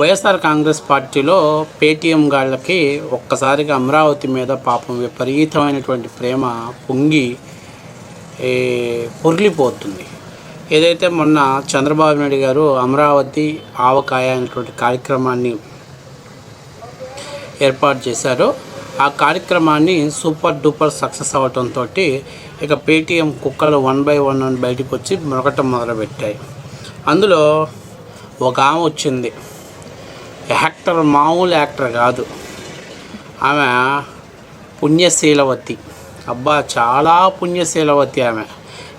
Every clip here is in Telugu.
వైఎస్ఆర్ కాంగ్రెస్ పార్టీలో పేటీఎం గాళ్ళకి ఒక్కసారిగా అమరావతి మీద పాపం విపరీతమైనటువంటి ప్రేమ పొంగి పొర్లిపోతుంది. ఏదైతే మొన్న చంద్రబాబు నాయుడు గారు అమరావతి ఆవకాయ అనేటువంటి కార్యక్రమాన్ని ఏర్పాటు చేశారో ఆ కార్యక్రమాన్ని సూపర్ డూపర్ సక్సెస్ అవ్వటంతో ఇక పేటీఎం కుక్కలు వన్ బై వన్ అని బయటకు వచ్చి మొరగటం మొదలుపెట్టాయి. అందులో ఒక ఆమె వచ్చింది. యాక్టర్ మామూలు యాక్టర్ కాదు. ఆమె పుణ్యశీలవతి. అబ్బా చాలా పుణ్యశీలవతి ఆమె.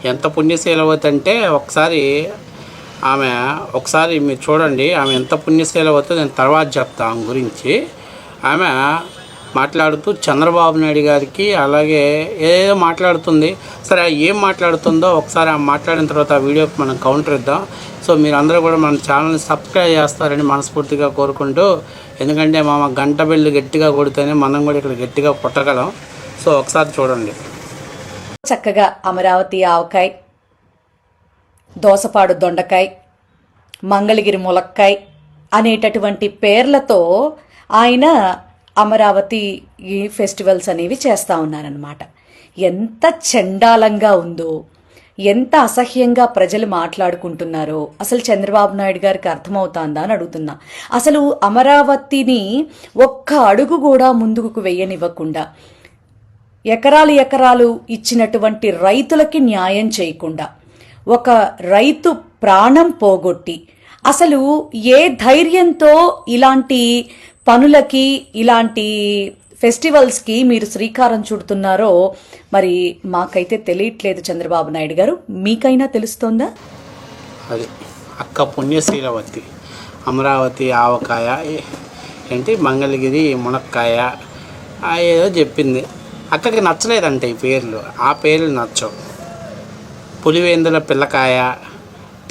ఎంత పుణ్యశీలవతి అంటే ఒకసారి ఆమె ఒకసారి మీరు చూడండి ఆమె ఎంత పుణ్యశీలవతో నేను తర్వాత చెప్తా ఆమె గురించి. ఆమె మాట్లాడుతూ చంద్రబాబు నాయుడు గారికి అలాగే ఏదో మాట్లాడుతుంది. సరే ఏం మాట్లాడుతుందో ఒకసారి ఆ మాట్లాడిన తర్వాత ఆ వీడియోకి మనం కౌంటర్ ఇద్దాం. సో మీరు అందరూ కూడా మన ఛానల్ని సబ్స్క్రైబ్ చేస్తారని మనస్ఫూర్తిగా కోరుకుంటూ ఎందుకంటే మా గంట బెల్లు గట్టిగా కొడితేనే మనం కూడా ఇక్కడ గట్టిగా కొట్టగలం. సో ఒకసారి చూడండి. చక్కగా అమరావతి ఆవకాయ దోసపాడు దొండకాయ మంగళగిరి ములక్కాయ్ అనేటటువంటి పేర్లతో ఆయన అమరావతి ఈ ఫెస్టివల్స్ అనేవి చేస్తూ ఉన్నారనమాట ఎంత చండాలంగా ఉందో ఎంత అసహ్యంగా ప్రజలు మాట్లాడుకుంటున్నారో అసలు చంద్రబాబు నాయుడు గారికి అర్థమవుతాందా అని అడుగుతున్నా. అసలు అమరావతిని ఒక్క అడుగు కూడా ముందుకు వెయ్యనివ్వకుండా ఎకరాలు ఎకరాలు ఇచ్చినటువంటి రైతులకి న్యాయం చేయకుండా ఒక రైతు ప్రాణం పోగొట్టి అసలు ఏ ధైర్యంతో ఇలాంటి పనులకి ఇలాంటి ఫెస్టివల్స్కి మీరు శ్రీకారం చుడుతున్నారో మరి మాకైతే తెలియట్లేదు చంద్రబాబు నాయుడు గారు. మీకైనా తెలుస్తోందా? అది అక్క పుణ్యశీలవతి అమరావతి ఆవకాయ ఏంటి మంగళగిరి మునక్కాయ ఏదో చెప్పింది. అక్కకి నచ్చలేదంట ఈ పేర్లు. ఆ పేర్లు నచ్చవు. పులివేందుల పిల్లకాయ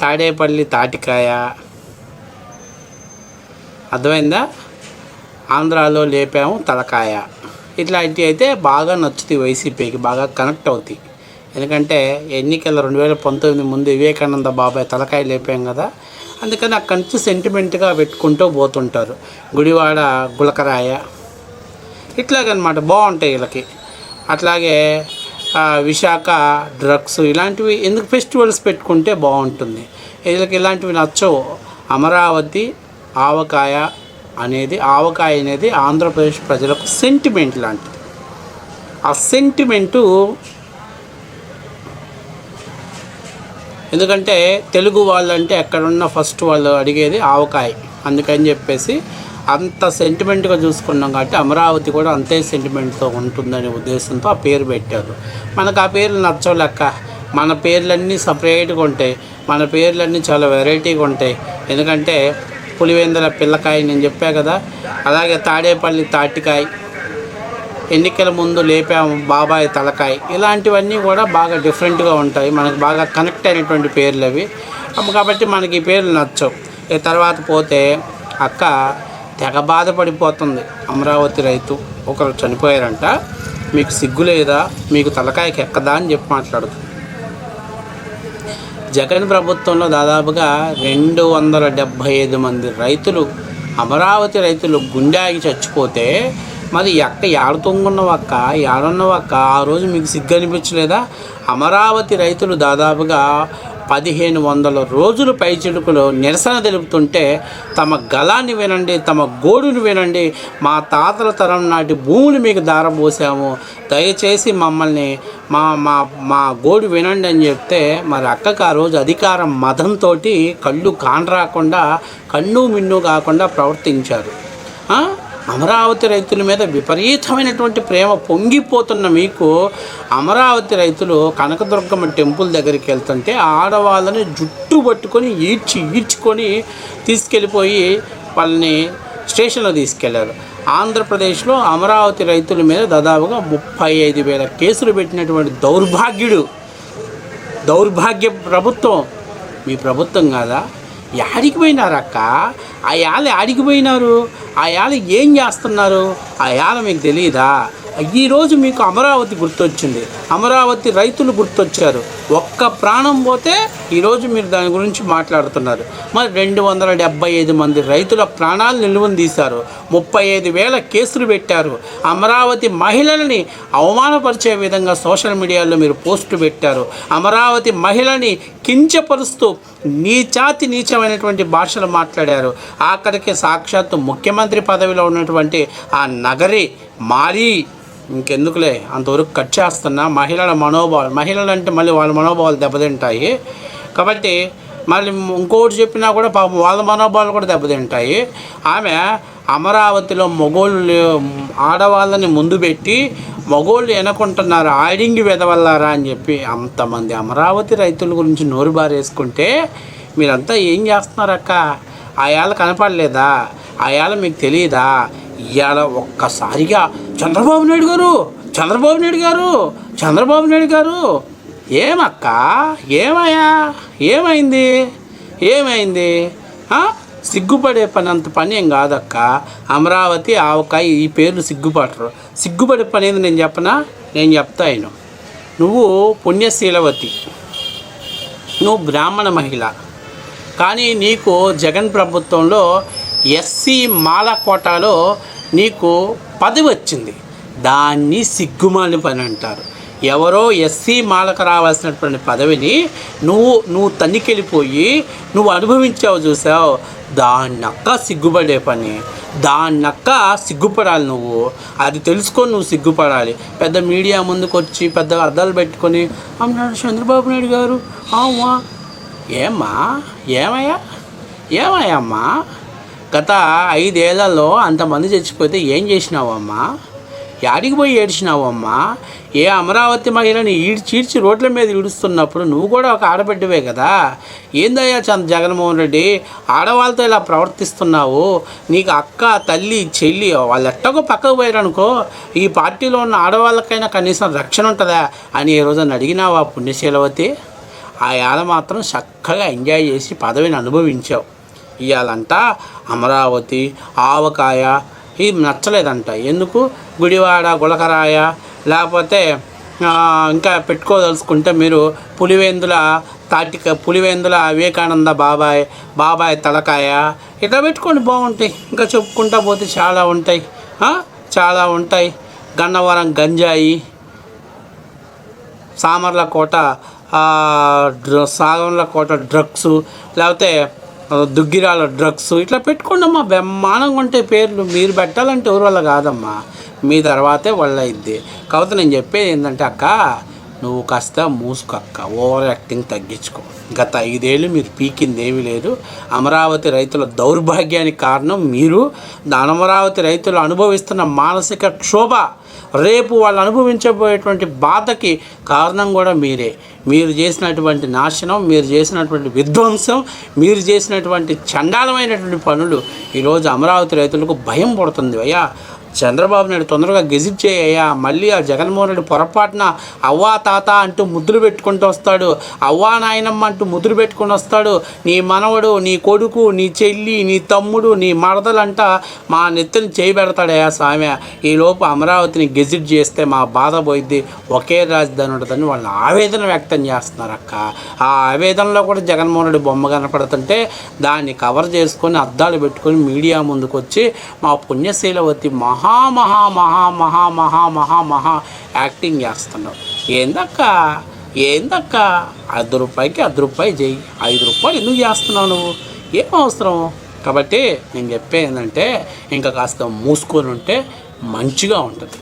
తాడేపల్లి తాటికాయ. అర్థమైందా? ఆంధ్రాలో లేపాము తలకాయ. ఇట్లాంటివి అయితే బాగా నచ్చుతాయి వైసీపీకి బాగా కనెక్ట్ అవుతాయి. ఎందుకంటే ఎన్నికల రెండు వేల పంతొమ్మిది ముందు వివేకానంద బాబాయ్ తలకాయ లేపాం కదా అందుకని అక్కడి నుంచి సెంటిమెంట్గా పెట్టుకుంటూ పోతుంటారు. గుడివాడ గులకరాయ ఇట్లాగనమాట బాగుంటాయి వీళ్ళకి. అట్లాగే విశాఖ డ్రగ్స్ ఇలాంటివి ఎందుకు ఫెస్టివల్స్ పెట్టుకుంటే బాగుంటుంది. వీళ్ళకి ఇలాంటివి నచ్చవు. అమరావతి ఆవకాయ అనేది ఆవకాయ అనేది ఆంధ్రప్రదేశ్ ప్రజలకు సెంటిమెంట్ లాంటిది. ఆ సెంటిమెంటు ఎందుకంటే తెలుగు వాళ్ళంటే ఎక్కడున్న ఫస్ట్ వాళ్ళు అడిగేది ఆవకాయ అందుకని చెప్పేసి అంత సెంటిమెంట్గా చూసుకున్నాం కాబట్టి అమరావతి కూడా అంతే సెంటిమెంట్తో ఉంటుందనే ఉద్దేశంతో ఆ పేరు పెట్టారు. మనకు ఆ పేర్లు నచ్చలేక మన పేర్లన్నీ సపరేట్గా ఉంటాయి. మన పేర్లన్నీ చాలా వెరైటీగా ఉంటాయి. ఎందుకంటే పులివెందుల పిల్లకాయ నేను చెప్పా కదా అలాగే తాడేపల్లి తాటికాయ ఎన్నికల ముందు లేపాము బాబాయ్ తలకాయ్. ఇలాంటివన్నీ కూడా బాగా డిఫరెంట్గా ఉంటాయి మనకు బాగా కనెక్ట్ అయినటువంటి పేర్లు అవి. కాబట్టి మనకి ఈ పేర్లు నచ్చవు. ఇక తర్వాత పోతే అక్క తెగ బాధపడిపోతుంది. అమరావతి రైతు ఒకరు చనిపోయారంట మీకు సిగ్గు లేదా? మీకు తలకాయకి ఎక్కదా అని చెప్పి మాట్లాడుతుంది. జగన్ ప్రభుత్వంలో దాదాపుగా రెండు వందల డెబ్భై ఐదు మంది రైతులు అమరావతి రైతులు గుండె ఆగి చచ్చిపోతే మరి ఎక్క ఏడ తొంగున్నవక్క ఏడున్నవక్క ఆ రోజు మీకు సిగ్గు అనిపించలేదా అమరావతి రైతులు దాదాపుగా పదిహేను వందల రోజులు పైచిలుకులు నిరసన తెలుపుతుంటే తమ గలాన్ని వినండి తమ గోడును వినండి మా తాతల తరం నాటి భూములు మీకు దారబోసాము దయచేసి మమ్మల్ని మా మా మా గోడు వినండి అని చెప్తే మరి అక్కకు ఆ రోజు అధికారం మదంతో కళ్ళు కానరాకుండా కన్ను మిన్ను కాకుండా ప్రవర్తించారు. అమరావతి రైతుల మీద విపరీతమైనటువంటి ప్రేమ పొంగిపోతున్న మీకు అమరావతి రైతులు కనకదుర్గమ్మ టెంపుల్ దగ్గరికి వెళ్తుంటే ఆడవాళ్ళని జుట్టు పట్టుకొని ఈడ్చి ఈడ్చుకొని తీసుకెళ్ళిపోయి వాళ్ళని స్టేషన్లో తీసుకెళ్ళారు. ఆంధ్రప్రదేశ్లో అమరావతి రైతుల మీద దాదాపుగా ముప్పై ఐదు వేల కేసులు పెట్టినటువంటి దౌర్భాగ్యుడు. దౌర్భాగ్య ప్రభుత్వం. మీ ప్రభుత్వం కాదా? యాడికి పోయినారు ఆ యాళ్ళు యాడికి పోయినారు? ఆ యాళ్ళు ఏం చేస్తున్నారు? ఆ యాళ్ళ మీకు తెలియదా ఈరోజు మీకు అమరావతి గుర్తొచ్చింది. అమరావతి రైతులు గుర్తొచ్చారు. ఒక్క ప్రాణం పోతే ఈరోజు మీరు దాని గురించి మాట్లాడుతున్నారు. మరి రెండు వందల డెబ్బై ఐదు మంది రైతుల ప్రాణాలు నిలువను తీశారు. ముప్పై ఐదు వేల కేసులు పెట్టారు. అమరావతి మహిళలని అవమానపరిచే విధంగా సోషల్ మీడియాలో మీరు పోస్టు పెట్టారు. అమరావతి మహిళని కించపరుస్తూ నీచాతి నీచమైనటువంటి భాషలు మాట్లాడారు. ఆఖరికి సాక్షాత్తు ముఖ్యమంత్రి పదవిలో ఉన్నటువంటి ఆ నగరి మారి ఇంకెందుకులే? అంతవరకు కట్ చేస్తున్నా. మహిళల మనోభావాలు. మహిళలు అంటే మళ్ళీ వాళ్ళ మనోభావాలు దెబ్బతింటాయి. కాబట్టి మళ్ళీ ఇంకోటి చెప్పినా కూడా పాపం వాళ్ళ మనోభావాలు కూడా దెబ్బతింటాయి. ఆమె అమరావతిలో మొగోళ్ళు ఆడవాళ్ళని ముందు పెట్టి మగోళ్ళు వినకుంటున్నారు ఆడింగి వెదవల్లారా అని చెప్పి అంతమంది అమరావతి రైతుల గురించి నోరు బారేసుకుంటే మీరంతా ఏం చేస్తున్నారక్క? ఆయాల కనపడలేదా? ఆయాల మీకు తెలియదా ఇవాళ ఒక్కసారిగా చంద్రబాబు నాయుడు గారు చంద్రబాబు నాయుడు గారు చంద్రబాబు నాయుడు గారు. ఏమక్క? ఏమయ్యా? ఏమైంది? ఏమైంది? సిగ్గుపడే పని అంత పని ఏం కాదక్క. అమరావతి ఆవకాయ ఈ పేర్లు సిగ్గుపడరు. సిగ్గుపడే పని ఏంది నేను చెప్పనా? నేను చెప్తా ఆయన నువ్వు పుణ్యశీలవతి. నువ్వు బ్రాహ్మణ మహిళ. కానీ నీకు జగన్ ప్రభుత్వంలో ఎస్సీ మాల కోటాలో నీకు పదవి వచ్చింది. దాన్ని సిగ్గుమాలి పని అంటారు. ఎవరో ఎస్సీ మాలకు రావాల్సినటువంటి పదవిని నువ్వు నువ్వు తన్నికెళ్ళిపోయి నువ్వు అనుభవించావు చూసావు. దాన్నక్క సిగ్గుపడే పని. దాన్నక్క సిగ్గుపడాలి నువ్వు. అది తెలుసుకొని నువ్వు సిగ్గుపడాలి. పెద్ద మీడియా ముందుకు వచ్చి పెద్ద అద్దాలు పెట్టుకొని అన్నాడు చంద్రబాబు నాయుడు గారు అమ్మా ఏమ్మా? ఏమయ్యా? ఏమయ్యా అమ్మా? గత ఐదేళ్ళలో అంతమంది చచ్చిపోతే ఏం చేసినావమ్మా? యాడికి పోయి ఏడ్చినావమ్మా? ఏ అమరావతి మహిళని ఈడ్చీడ్చి రోడ్ల మీద ఈడుస్తున్నప్పుడు నువ్వు కూడా ఒక ఆడబిడ్డవే కదా? ఏందయ్యా చంద్ర జగన్మోహన్ రెడ్డి? ఆడవాళ్ళతో ఇలా ప్రవర్తిస్తున్నావు? నీకు అక్క తల్లి చెల్లి వాళ్ళు ఎట్టకు పక్కకు పోయారనుకో ఈ పార్టీలో ఉన్న ఆడవాళ్ళకైనా కనీసం రక్షణ ఉంటుందా అని ఈ రోజున అడిగినావా పుణ్యశీలవతి? ఆ ఏడ మాత్రం చక్కగా ఎంజాయ్ చేసి పదవిని అనుభవించావు. ఇవ్వాలంట అమరావతి ఆవకాయ ఇవి నచ్చలేదంట. ఎందుకు? గుడివాడ గులకరాయ లేకపోతే ఇంకా పెట్టుకోదలుచుకుంటే మీరు పులివేందుల తాటిక పులివేందుల వివేకానంద బాబాయ్ బాబాయ్ తలకాయ ఇట్లా పెట్టుకోండి బాగుంటాయి. ఇంకా చెప్పుకుంటా పోతే చాలా ఉంటాయి. చాలా ఉంటాయి. గన్నవరం గంజాయి సామర్లకోట కోట డ్ర సాగర్లకోట డ్రగ్స్ లేకపోతే దుగ్గిరాల డ్రగ్స్ ఇట్లా పెట్టుకోండి అమ్మా బ్రహ్మాండంగా పేర్లు మీరు పెట్టాలంటే ఎవరి వల్ల కాదమ్మా. మీ తర్వాతే వాళ్ళ ఇద్ది కాకపోతే నేను చెప్పేది ఏంటంటే అక్క నువ్వు కాస్త మూసుకో అక్క. ఓవర్ యాక్టింగ్ తగ్గించుకో. గత ఐదేళ్ళు మీరు పీకింది ఏమీ లేదు. అమరావతి రైతుల దౌర్భాగ్యానికి కారణం మీరు. అమరావతి రైతులు అనుభవిస్తున్న మానసిక క్షోభ రేపు వాళ్ళు అనుభవించబోయేటువంటి బాధకి కారణం కూడా మీరే. మీరు చేసినటువంటి నాశనం మీరు చేసినటువంటి విధ్వంసం మీరు చేసినటువంటి చండాలమైనటువంటి పనులు ఈరోజు అమరావతి రైతులకు భయం పడుతుంది. అయ్యా చంద్రబాబు నాయుడు తొందరగా గెజిట్ చేయయ్యా మళ్ళీ ఆ జగన్మోహన్ రెడ్డి పొరపాటున అవ్వా తాత అంటూ ముద్దులు పెట్టుకుంటూ వస్తాడు అవ్వా నాయనమ్మ అంటూ ముద్దులు పెట్టుకుని వస్తాడు నీ మనవడు నీ కొడుకు నీ చెల్లి నీ తమ్ముడు నీ మరదలంట మా నెత్తిని చేయబెడతాడయ్యా స్వామి ఈ లోపు అమరావతిని గెజిట్ చేస్తే మా బాధ పోయిద్ది. ఒకే రాజధాని ఉంటుందని వాళ్ళు ఆవేదన వ్యక్తం చేస్తున్నారు అక్క ఆ ఆవేదనలో కూడా జగన్మోహన్ రెడ్డి బొమ్మ కనపడుతుంటే దాన్ని కవర్ చేసుకొని అద్దాలు పెట్టుకొని మీడియా ముందుకు వచ్చి మా పుణ్యశీలవతి మహా మహా మహా మహా మహా మహా మహా యాక్టింగ్ చేస్తున్నావు. ఏందక్క? ఏందక్క? అర్ధ రూపాయికి అర్ధ రూపాయి చేయి ఐదు రూపాయలు ఎందుకు చేస్తున్నావు నువ్వు? ఏం అవసరం? కాబట్టి నేను చెప్పేది ఏంటంటే ఇంకా కాస్త మూసుకొని ఉంటే మంచిగా ఉంటుంది.